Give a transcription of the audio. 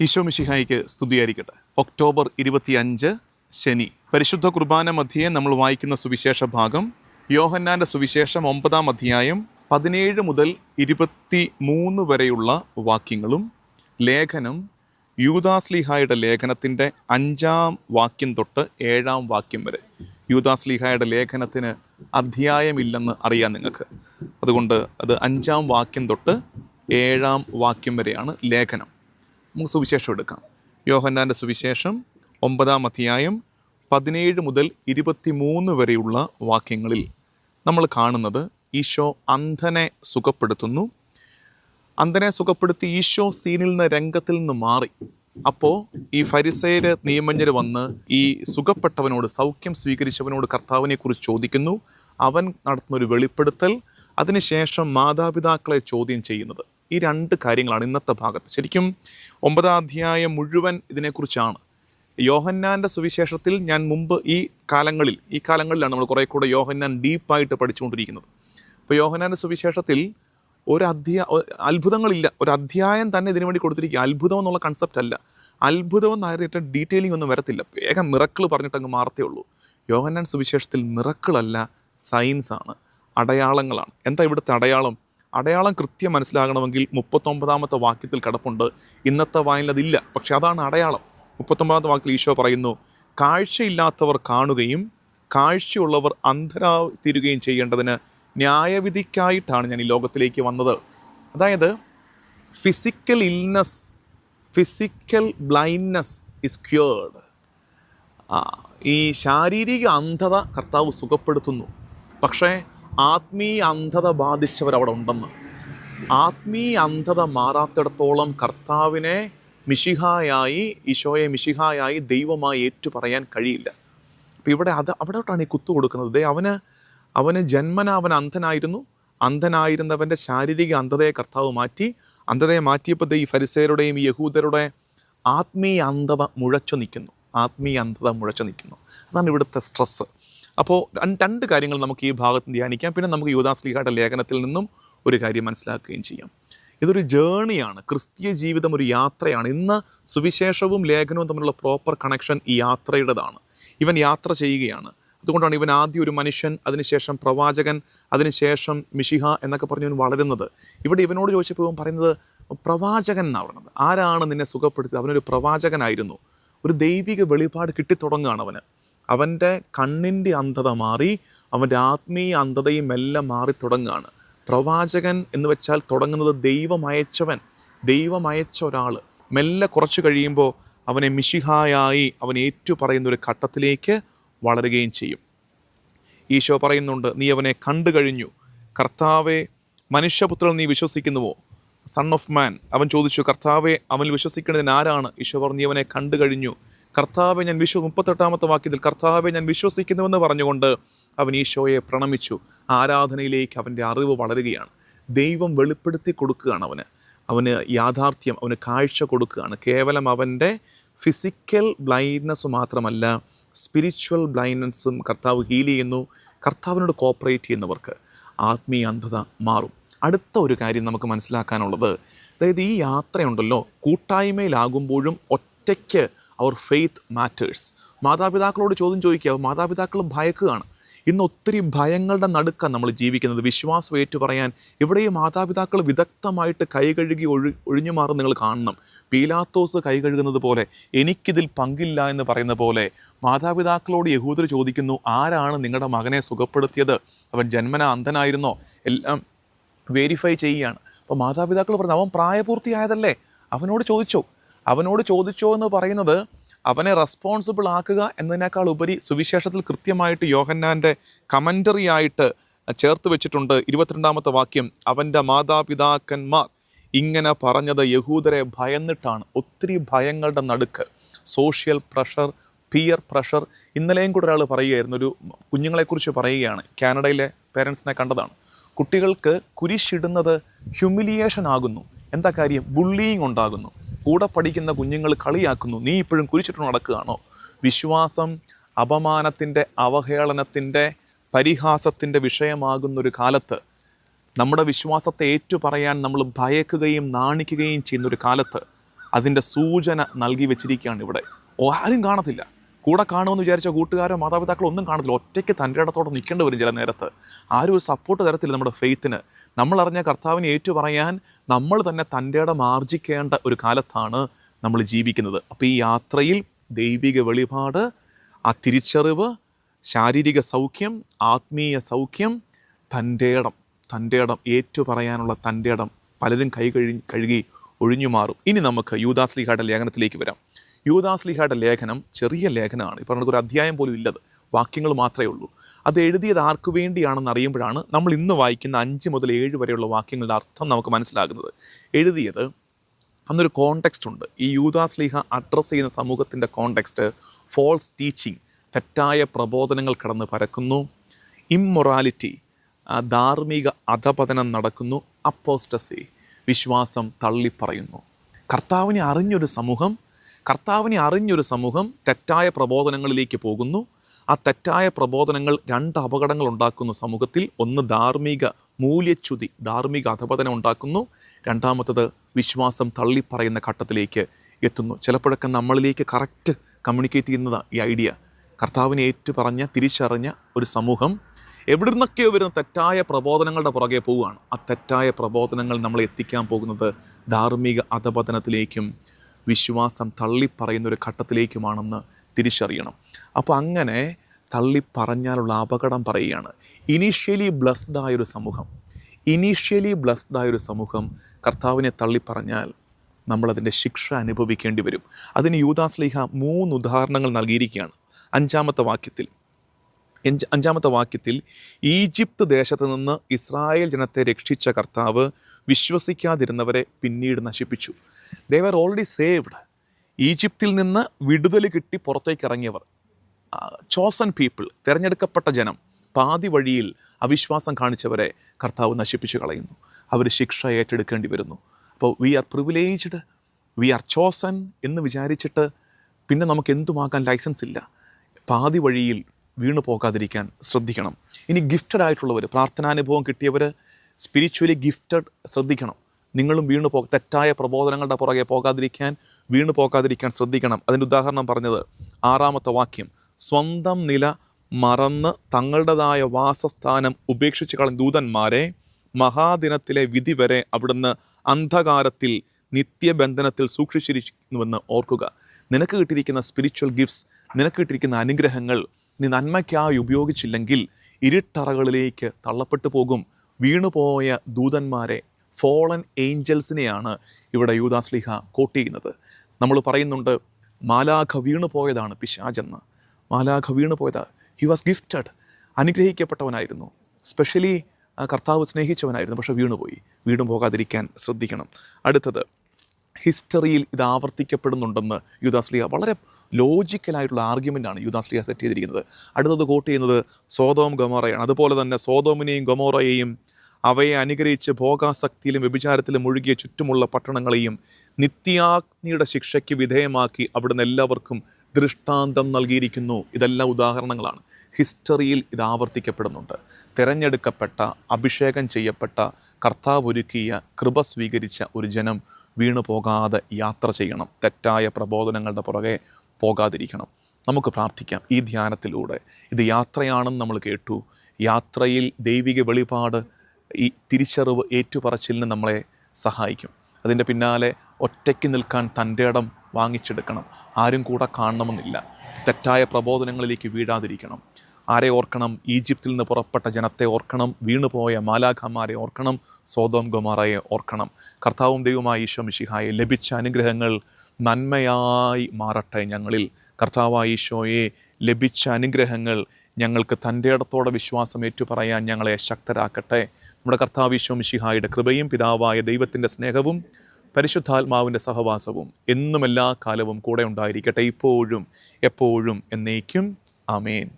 ഈശോ മിശിഹായിക്ക് സ്തുതിയായിരിക്കട്ടെ. ഒക്ടോബർ ഇരുപത്തിയഞ്ച് ശനി. പരിശുദ്ധ കുർബാന മധ്യേ നമ്മൾ വായിക്കുന്ന സുവിശേഷ ഭാഗം യോഹന്നാന്റെ സുവിശേഷം ഒമ്പതാം അധ്യായം പതിനേഴ് മുതൽ ഇരുപത്തി മൂന്ന് വരെയുള്ള വാക്യങ്ങളും ലേഖനം യൂദാസ്ലിഹായുടെ ലേഖനത്തിന്റെ അഞ്ചാം വാക്യം തൊട്ട് ഏഴാം വാക്യം വരെ. യൂദാസ്ലിഹായുടെ ലേഖനത്തിന് അധ്യായമില്ലെന്ന് അറിയാം നിങ്ങൾക്ക്. അതുകൊണ്ട് അത് അഞ്ചാം വാക്യം തൊട്ട് ഏഴാം വാക്യം വരെയാണ് ലേഖനം. നമുക്ക് സുവിശേഷം എടുക്കാം. യോഹന്നാന്റെ സുവിശേഷം ഒമ്പതാം അധ്യായം പതിനേഴ് മുതൽ ഇരുപത്തി മൂന്ന് വരെയുള്ള വാക്യങ്ങളിൽ നമ്മൾ കാണുന്നത് ഈശോ അന്ധനെ സുഖപ്പെടുത്തുന്നു. അന്ധനെ സുഖപ്പെടുത്തി ഈശോ സീനിൽ നിന്ന് രംഗത്തിൽ നിന്ന് മാറി. അപ്പോൾ ഈ ഫരിസേര് നിയമജ്ഞർ വന്ന് ഈ സുഖപ്പെട്ടവനോട് സൗഖ്യം സ്വീകരിച്ചവനോട് കർത്താവിനെക്കുറിച്ച് ചോദിക്കുന്നു. അവൻ നടത്തുന്ന ഒരു വെളിപ്പെടുത്തൽ അതിനുശേഷം മാതാപിതാക്കളെ ചോദ്യം ചെയ്യുന്നത്. ഈ രണ്ട് കാര്യങ്ങളാണ് ഇന്നത്തെ ഭാഗത്ത്. ശരിക്കും ഒമ്പതാം അധ്യായം മുഴുവൻ ഇതിനെക്കുറിച്ചാണ്. യോഹന്നാന്റെ സുവിശേഷത്തിൽ ഞാൻ മുമ്പ് ഈ കാലങ്ങളിൽ ഈ കാലങ്ങളിലാണ് നമ്മൾ കുറേ കൂടെ യോഹന്നാൻ ഡീപ്പായിട്ട് പഠിച്ചുകൊണ്ടിരിക്കുന്നത്. അപ്പോൾ യോഹന്നാന്റെ സുവിശേഷത്തിൽ ഒരു അധ്യായ അത്ഭുതങ്ങളില്ല. ഒരു അധ്യായം തന്നെ ഇതിനു വേണ്ടി കൊടുത്തിരിക്കുക. അത്ഭുതം എന്നുള്ള കൺസെപ്റ്റ് അല്ല. അത്ഭുതം എന്നായിട്ട് ഡീറ്റെയിലിംഗ് ഒന്നും വരത്തില്ല. വേഗം മിറക്കിൾ പറഞ്ഞിട്ട് അങ്ങ് മാറത്തേ ഉള്ളൂ. യോഹന്നാൻ സുവിശേഷത്തിൽ മിറക്കിളല്ല സയൻസാണ് അടയാളങ്ങളാണ്. എന്താ ഇവിടുത്തെ അടയാളം? അടയാളം കൃത്യം മനസ്സിലാകണമെങ്കിൽ മുപ്പത്തൊമ്പതാമത്തെ വാക്യത്തിൽ കിടപ്പുണ്ട്. ഇന്നത്തെ വായനയിൽ പക്ഷെ അതാണ് അടയാളം. മുപ്പത്തൊമ്പതാമത്തെ വാക്യത്തിൽ ഈശോ പറയുന്നു കാഴ്ചയില്ലാത്തവർ കാണുകയും കാഴ്ചയുള്ളവർ അന്ധരാ തീരുകയും ചെയ്യേണ്ടതിന് ന്യായവിധിക്കായിട്ടാണ് ഞാൻ ഈ ലോകത്തിലേക്ക് വന്നത്. അതായത് physical illness physical blindness is cured ഈ ശാരീരിക അന്ധത കർത്താവ് സുഖപ്പെടുത്തുന്നു. പക്ഷേ ആത്മീയ അന്ധത ബാധിച്ചവർ അവിടെ ഉണ്ടെന്ന്. ആത്മീയ അന്ധത മാറാത്തിടത്തോളം കർത്താവിനെ മിഷിഹായായി ഈശോയെ മിഷിഹായായി ദൈവമായി ഏറ്റു പറയാൻ കഴിയില്ല. അപ്പോൾ ഇവിടെ അത് അവിടോട്ടാണ് ഈ കുത്തു കൊടുക്കുന്നത്. അവന് അവന് ജന്മന അവൻ അന്ധനായിരുന്നു. അന്ധനായിരുന്നവന്റെ ശാരീരിക അന്ധതയെ കർത്താവ് മാറ്റി. അന്ധതയെ മാറ്റിയപ്പോൾ ഈ ഫരിസേരുടെയും യഹൂദരുടെ ആത്മീയ അന്ധത മുഴച്ചു നിൽക്കുന്നു. ആത്മീയ അന്ധത മുഴച്ചു നിൽക്കുന്നു. അതാണ് ഇവിടുത്തെ സ്ട്രെസ്സ്. അപ്പോൾ രണ്ട് കാര്യങ്ങൾ നമുക്ക് ഈ ഭാഗത്ത് ധ്യാനിക്കാം. പിന്നെ നമുക്ക് യുവദാസ്ലിഹയുടെ ലേഖനത്തിൽ നിന്നും ഒരു കാര്യം മനസ്സിലാക്കുകയും ചെയ്യാം. ഇതൊരു ജേണിയാണ്. ക്രിസ്തീയ ജീവിതം ഒരു യാത്രയാണ്. ഇന്ന് സുവിശേഷവും ലേഖനവും തമ്മിലുള്ള പ്രോപ്പർ കണക്ഷൻ ഈ യാത്രയുടേതാണ്. ഇവൻ യാത്ര ചെയ്യുകയാണ്. അതുകൊണ്ടാണ് ഇവൻ ആദ്യം ഒരു മനുഷ്യൻ അതിനുശേഷം പ്രവാചകൻ അതിനുശേഷം മിഷിഹ എന്നൊക്കെ പറഞ്ഞ് ഇവൻ വളരുന്നത്. ഇവിടെ ഇവനോട് ചോദിച്ചപ്പോൾ പറയുന്നത് പ്രവാചകൻ എന്നാണ് ആരാണ് നിന്നെ സുഖപ്പെടുത്തിയത്? അവനൊരു പ്രവാചകനായിരുന്നു. ഒരു ദൈവിക വെളിപാട് കിട്ടിത്തുടങ്ങുകയാണ് അവന്. അവന്റെ കണ്ണിന്റെ അന്ധത മാറി അവന്റെ ആത്മീയ അന്ധതയും എല്ലാം മാറി തുടങ്ങുകയാണ്. പ്രവാചകൻ എന്ന് വെച്ചാൽ തുടങ്ങുന്നത് ദൈവമയച്ചവൻ ദൈവമയച്ച ഒരാൾ. മെല്ലെ കുറച്ച് കഴിയുമ്പോൾ അവനെ മിഷിഹായായി അവൻ ഏറ്റു പറയുന്ന ഒരു ഘട്ടത്തിലേക്ക് വളരുകയും ചെയ്യും. ഈശോ പറയുന്നുണ്ട് നീ അവനെ കണ്ടു കഴിഞ്ഞു. കർത്താവെ മനുഷ്യപുത്രൻ നീ വിശ്വസിക്കുന്നുവോ? സൺ ഓഫ് മാൻ അവൻ ചോദിച്ചു കർത്താവെ അവൻ വിശ്വസിക്കുന്നതിന് ആരാണ്? ഈശോ പറഞ്ഞു അവനെ കണ്ടു കഴിഞ്ഞു. കർത്താവെ ഞാൻ വിശ്വ മുപ്പത്തെട്ടാമത്തെ വാക്യത്തിൽ കർത്താവെ ഞാൻ വിശ്വസിക്കുന്നുവെന്ന് പറഞ്ഞുകൊണ്ട് അവൻ ഈശോയെ പ്രണമിച്ചു. ആരാധനയിലേക്ക് അവന്റെ അറിവ് വളരുകയാണ്. ദൈവം വെളിപ്പെടുത്തി കൊടുക്കുകയാണ് അവന്. അവന് യാഥാർത്ഥ്യം അവന് കാഴ്ച കൊടുക്കുകയാണ്. കേവലം അവന്റെ ഫിസിക്കൽ ബ്ലൈൻഡ്നെസ് മാത്രമല്ല സ്പിരിച്വൽ ബ്ലൈൻഡ്നെസ്സും കർത്താവ് ഹീൽ ചെയ്യുന്നു. കർത്താവിനോട് കോപ്പറേറ്റ് ചെയ്യുന്നവർക്ക് ആത്മീയ അന്ധത മാറും. അടുത്ത ഒരു കാര്യം നമുക്ക് മനസ്സിലാക്കാനുള്ളത്. അതായത് ഈ യാത്രയുണ്ടല്ലോ കൂട്ടായ്മയിലാകുമ്പോഴും ഒറ്റയ്ക്ക് അവർ ഫെയ്ത്ത് മാറ്റേഴ്സ് മാതാപിതാക്കളോട് ചോദ്യം ചോദിക്കുക മാതാപിതാക്കൾ ഭയക്കുകയാണ്. ഇന്ന് ഒത്തിരി ഭയങ്ങളുടെ നടുക്കാണ് നമ്മൾ ജീവിക്കുന്നത്. വിശ്വാസം ഏറ്റു പറയാൻ ഇവിടെ ഈ മാതാപിതാക്കൾ വിദഗ്ധമായിട്ട് കൈ കഴുകി ഒഴി ഒഴിഞ്ഞു മാറും നിങ്ങൾ കാണണം. പീലാത്തോസ് കൈ കഴുകുന്നത് പോലെ എനിക്കിതിൽ പങ്കില്ല എന്ന് പറയുന്ന പോലെ മാതാപിതാക്കളോട് യഹൂദർ ചോദിക്കുന്നു ആരാണ് നിങ്ങളുടെ മകനെ സുഖപ്പെടുത്തിയത്? അവൻ ജന്മന അന്ധനായിരുന്നോ? എല്ലാം വെരിഫൈ ചെയ്യുകയാണ്. അപ്പോൾ മാതാപിതാക്കൾ പറഞ്ഞു അവൻ പ്രായപൂർത്തിയായതല്ലേ? അവനോട് ചോദിച്ചോ. അവനോട് ചോദിച്ചോ എന്ന് പറയുന്നത് അവനെ റെസ്പോൺസിബിൾ ആക്കുക എന്നതിനേക്കാൾ ഉപരി സുവിശേഷത്തിൽ കൃത്യമായിട്ട് യോഹന്നാന്റെ കമന്ററി ആയിട്ട് ചേർത്ത് വെച്ചിട്ടുണ്ട് ഇരുപത്തിരണ്ടാമത്തെ വാക്യം അവന്റെ മാതാപിതാക്കന്മാർ ഇങ്ങനെ പറഞ്ഞത് യഹൂദരെ ഭയന്നിട്ടാണ്. ഒത്തിരി ഭയങ്ങളുടെ നടുക്ക്. സോഷ്യൽ പ്രഷർ പിയർ പ്രഷർ ഇന്നലെയും കൂടെ ഒരാൾ പറയുകയായിരുന്നു ഒരു കുഞ്ഞുങ്ങളെക്കുറിച്ച് പറയുകയാണ്. കാനഡയിലെ പേരൻസിനെ കണ്ടതാണ്. കുട്ടികൾക്ക് കുരിശിടുന്നത് ഹ്യൂമിലിയേഷൻ ആകുന്നു. എന്താ കാര്യം? ബുള്ളിയിങ് ഉണ്ടാകുന്നു. കൂടെ പഠിക്കുന്ന കുഞ്ഞുങ്ങൾ കളിയാക്കുന്നു. നീ ഇപ്പോഴും കുരിശിട്ട് നടക്കുകയാണോ? വിശ്വാസം അപമാനത്തിന്റെ അവഹേളനത്തിന്റെ പരിഹാസത്തിന്റെ വിഷയമാകുന്നൊരു കാലത്ത് നമ്മുടെ വിശ്വാസത്തെ ഏറ്റുപറയാൻ നമ്മൾ ഭയക്കുകയും നാണിക്കുകയും ചെയ്യുന്നൊരു കാലത്ത് അതിന്റെ സൂചന നൽകി വെച്ചിരിക്കുകയാണ് ഇവിടെ. ഓ ആരും കാണത്തില്ല. കൂടെ കാണുമെന്ന് വിചാരിച്ച കൂട്ടുകാരോ മാതാപിതാക്കളോ ഒന്നും കാണത്തില്ല. ഒറ്റയ്ക്ക് തന്റെ ഇടത്തോടെ നിൽക്കേണ്ടി വരും ചില നേരത്ത്. ആരും ഒരു സപ്പോർട്ട് തരത്തില്ല നമ്മുടെ ഫെയ്ത്തിന് നമ്മൾ അറിഞ്ഞ കർത്താവിനെ ഏറ്റു പറയാൻ നമ്മൾ തന്നെ തന്റെ ഇടം ആർജിക്കേണ്ട ഒരു കാലത്താണ് നമ്മൾ ജീവിക്കുന്നത്. അപ്പോൾ ഈ യാത്രയിൽ ദൈവിക വെളിപാട് ആ തിരിച്ചറിവ് ശാരീരിക സൗഖ്യം ആത്മീയ സൗഖ്യം തന്റെ ഇടം തന്റെ ഇടം ഏറ്റു പറയാനുള്ള തന്റെ ഇടം പലരും കൈ കഴി കഴുകി ഒഴിഞ്ഞു മാറും. ഇനി നമുക്ക് യൂദാസ്ലിഹായുടെ ലേഖനത്തിലേക്ക് വരാം. യൂദാസ്ലിഹായുടെ ലേഖനം ചെറിയ ലേഖനമാണ്. ഇപ്പോൾ ഒരു അധ്യായം പോലും ഇല്ലത്. വാക്യങ്ങൾ മാത്രമേ ഉള്ളൂ. അത് എഴുതിയത് ആർക്കു വേണ്ടിയാണെന്ന് അറിയുമ്പോഴാണ് നമ്മൾ ഇന്ന് വായിക്കുന്ന അഞ്ച് മുതൽ ഏഴ് വരെയുള്ള വാക്യങ്ങളുടെ അർത്ഥം നമുക്ക് മനസ്സിലാകുന്നത്. എഴുതിയത് അന്നൊരു കോണ്ടെക്സ്റ്റ് ഉണ്ട്. ഈ യൂദാസ്ലിഹ അഡ്രസ്സ് ചെയ്യുന്ന സമൂഹത്തിന്റെ കോണ്ടെക്സ്റ്റ് ഫോൾസ് ടീച്ചിങ് തെറ്റായ പ്രബോധനങ്ങൾ കടന്ന് പരക്കുന്നു. ഇമ്മൊറാലിറ്റി ധാർമ്മിക അധപതനം നടക്കുന്നു. അപ്പോസ്റ്റസി വിശ്വാസം തള്ളിപ്പറയുന്നു. കർത്താവിനെ അറിഞ്ഞൊരു സമൂഹം കർത്താവിനെ അറിഞ്ഞൊരു സമൂഹം തെറ്റായ പ്രബോധനങ്ങളിലേക്ക് പോകുന്നു. ആ തെറ്റായ പ്രബോധനങ്ങൾ രണ്ട് അപകടങ്ങൾ ഉണ്ടാക്കുന്ന സമൂഹത്തിൽ ഒന്ന് ധാർമ്മിക മൂല്യച്യുതി ധാർമ്മിക അധപതനം ഉണ്ടാക്കുന്നു. രണ്ടാമത്തത് വിശ്വാസം തള്ളിപ്പറയുന്ന ഘട്ടത്തിലേക്ക് എത്തുന്നു. ചിലപ്പോഴൊക്കെ നമ്മളിലേക്ക് കറക്റ്റ് കമ്മ്യൂണിക്കേറ്റ് ചെയ്യുന്നതാണ് ഈ ഐഡിയ കർത്താവിനെ ഏറ്റുപറഞ്ഞ തിരിച്ചറിഞ്ഞ ഒരു സമൂഹം എവിടെ നിന്നൊക്കെയോ വരുന്ന തെറ്റായ പ്രബോധനങ്ങളുടെ പുറകെ പോവുകയാണ്. ആ തെറ്റായ പ്രബോധനങ്ങൾ നമ്മളെ എത്തിക്കാൻ പോകുന്നത് ധാർമ്മിക അധപതനത്തിലേക്കും വിശ്വാസം തള്ളിപ്പറയുന്ന ഒരു ഘട്ടത്തിലേക്കുമാണെന്ന് തിരിച്ചറിയണം. അപ്പോൾ അങ്ങനെ തള്ളിപ്പറഞ്ഞാലുള്ള അപകടം പറയുകയാണ്. ഇനീഷ്യലി ബ്ലസ്ഡ് ആയൊരു സമൂഹം. ഇനീഷ്യലി ബ്ലസ്ഡ് ആയൊരു സമൂഹം കർത്താവിനെ തള്ളിപ്പറഞ്ഞാൽ നമ്മളതിന്റെ ശിക്ഷ അനുഭവിക്കേണ്ടി വരും. അതിന് യൂദാസ്ലിഹ മൂന്ന് ഉദാഹരണങ്ങൾ നൽകിയിരിക്കുകയാണ്. അഞ്ചാമത്തെ വാക്യത്തിൽ. അഞ്ചാമത്തെ വാക്യത്തിൽ ഈജിപ്ത് ദേശത്ത് നിന്ന് ഇസ്രായേൽ ജനത്തെ രക്ഷിച്ച കർത്താവ് വിശ്വസിക്കാതിരുന്നവരെ പിന്നീട് നശിപ്പിച്ചു. ദേവർ ഓൾറെഡി സേവ്ഡ് ഈജിപ്തിൽ നിന്ന് വിടുതൽ കിട്ടി പുറത്തേക്ക് ഇറങ്ങിയവർ. ചോസൺ പീപ്പിൾ തിരഞ്ഞെടുക്കപ്പെട്ട ജനം പാതി വഴിയിൽ അവിശ്വാസം കാണിച്ചവരെ കർത്താവ് നശിപ്പിച്ചു കളയുന്നു. അവർ ശിക്ഷ ഏറ്റെടുക്കേണ്ടി വരുന്നു. അപ്പോൾ we are privileged we are chosen എന്ന് വിചാരിച്ചിട്ട് പിന്നെ നമുക്ക് എന്തുമാക്കാൻ ലൈസൻസ് ഇല്ല. പാതി വഴിയിൽ വീണു പോകാതിരിക്കാൻ ശ്രദ്ധിക്കണം. ഇനി ഗിഫ്റ്റഡ് ആയിട്ടുള്ളവർ പ്രാർത്ഥനാനുഭവം കിട്ടിയവർ സ്പിരിച്വലി ഗിഫ്റ്റഡ് ശ്രദ്ധിക്കണം. നിങ്ങളും വീണു പോ തെറ്റായ പ്രബോധനങ്ങളുടെ പുറകെ പോകാതിരിക്കാൻ വീണു പോകാതിരിക്കാൻ ശ്രദ്ധിക്കണം. അതിന്റെ ഉദാഹരണം പറഞ്ഞത് ആറാമത്തെ വാക്യം. സ്വന്തം നില മറന്ന് തങ്ങളുടേതായ വാസസ്ഥാനം ഉപേക്ഷിച്ച് കളഞ്ഞ ദൂതന്മാരെ മഹാദിനത്തിലെ വിധി വരെ അവിടുന്ന് അന്ധകാരത്തിൽ നിത്യബന്ധനത്തിൽ സൂക്ഷിച്ചിരിക്കുന്നുവെന്ന് ഓർക്കുക. നിനക്ക് കിട്ടിയിരിക്കുന്ന സ്പിരിച്വൽ ഗിഫ്റ്റ്സ് നിനക്ക് കിട്ടിയിരിക്കുന്ന അനുഗ്രഹങ്ങൾ നീ നന്മയ്ക്കായി ഉപയോഗിച്ചില്ലെങ്കിൽ ഇരുട്ടറകളിലേക്ക് തള്ളപ്പെട്ടു പോകും. വീണുപോയ ദൂതന്മാരെ ഫോളൻ ഏഞ്ചൽസിനെയാണ് ഇവിടെ യൂദാസ്ലിഹ കോട്ട് ചെയ്യുന്നത് നമ്മൾ പറയുന്നുണ്ട് മാലാഖ വീണു പോയതാണ് പിശാജെന്ന് മാലാഖ വീണു പോയതാ. ഹി വാസ് ഗിഫ്റ്റഡ് അനുഗ്രഹിക്കപ്പെട്ടവനായിരുന്നു. സ്പെഷ്യലി കർത്താവ് സ്നേഹിച്ചവനായിരുന്നു പക്ഷെ വീണുപോയി വീണു പോകാതിരിക്കാൻ ശ്രദ്ധിക്കണം. അടുത്തത് ഹിസ്റ്ററിയിൽ ഇത് ആവർത്തിക്കപ്പെടുന്നുണ്ടെന്ന് യുദാസ്ലിയ വളരെ ലോജിക്കലായിട്ടുള്ള ആർഗ്യുമെന്റാണ് യുദാസ്ലിയ സെറ്റ് ചെയ്തിരിക്കുന്നത്. അടുത്തത് കോട്ട് ചെയ്യുന്നത് സോതോം ഗമോറയാണ്. അതുപോലെ തന്നെ സോതോമിനെയും ഗൊമോറയെയും അവയെ അനുഗ്രഹിച്ച് ഭോഗാസക്തിയിലും വ്യഭിചാരത്തിലും മുഴുകിയ ചുറ്റുമുള്ള പട്ടണങ്ങളെയും നിത്യാഗ്നിയുടെ ശിക്ഷയ്ക്ക് വിധേയമാക്കി അവിടുന്ന് എല്ലാവർക്കും ദൃഷ്ടാന്തം നൽകിയിരിക്കുന്നു. ഇതെല്ലാം ഉദാഹരണങ്ങളാണ്. ഹിസ്റ്ററിയിൽ ഇത് ആവർത്തിക്കപ്പെടുന്നുണ്ട്. തിരഞ്ഞെടുക്കപ്പെട്ട അഭിഷേകം ചെയ്യപ്പെട്ട കർത്താവ് ഒരുക്കിയ കൃപ സ്വീകരിച്ച ഒരു ജനം വീണു പോകാതെ യാത്ര ചെയ്യണം. തെറ്റായ പ്രബോധനങ്ങളുടെ പുറകെ പോകാതിരിക്കണം. നമുക്ക് പ്രാർത്ഥിക്കാം. ഈ ധ്യാനത്തിലൂടെ ഇത് യാത്രയാണെന്ന് നമ്മൾ കേട്ടു. യാത്രയിൽ ദൈവിക വെളിപാട് ഈ തിരിച്ചറിവ് ഏറ്റുപറച്ചിലിന് നമ്മളെ സഹായിക്കും. അതിന്റെ പിന്നാലെ ഒറ്റയ്ക്ക് നിൽക്കാൻ തന്റെ ഇടം വാങ്ങിച്ചെടുക്കണം. ആരും കൂടെ കാണണമെന്നില്ല. തെറ്റായ പ്രബോധനങ്ങളിലേക്ക് വീഴാതിരിക്കണം. ആരെ ഓർക്കണം? ഈജിപ്തിൽ നിന്ന് പുറപ്പെട്ട ജനത്തെ ഓർക്കണം. വീണുപോയ മാലാഖമാരെ ഓർക്കണം. സോതോം ഗുമാറയെ ഓർക്കണം. കർത്താവും ദൈവമായ ഈശോ മിഷിഹായെ ലഭിച്ച അനുഗ്രഹങ്ങൾ നന്മയായി മാറട്ടെ ഞങ്ങളിൽ. കർത്താവായ ഈശോയെ ലഭിച്ച അനുഗ്രഹങ്ങൾ ഞങ്ങൾക്ക് തന്റെ ഇടത്തോടെ വിശ്വാസം ഏറ്റുപറയാൻ ഞങ്ങളെ ശക്തരാക്കട്ടെ. നമ്മുടെ കർത്താവ് ഈശോ മിശിഹായുടെ കൃപയും പിതാവായ ദൈവത്തിന്റെ സ്നേഹവും പരിശുദ്ധാത്മാവിന്റെ സഹവാസവും എന്നും എല്ലാ കാലവും കൂടെ ഉണ്ടായിരിക്കട്ടെ. ഇപ്പോഴും എപ്പോഴും എന്നേക്കും. ആമേൻ.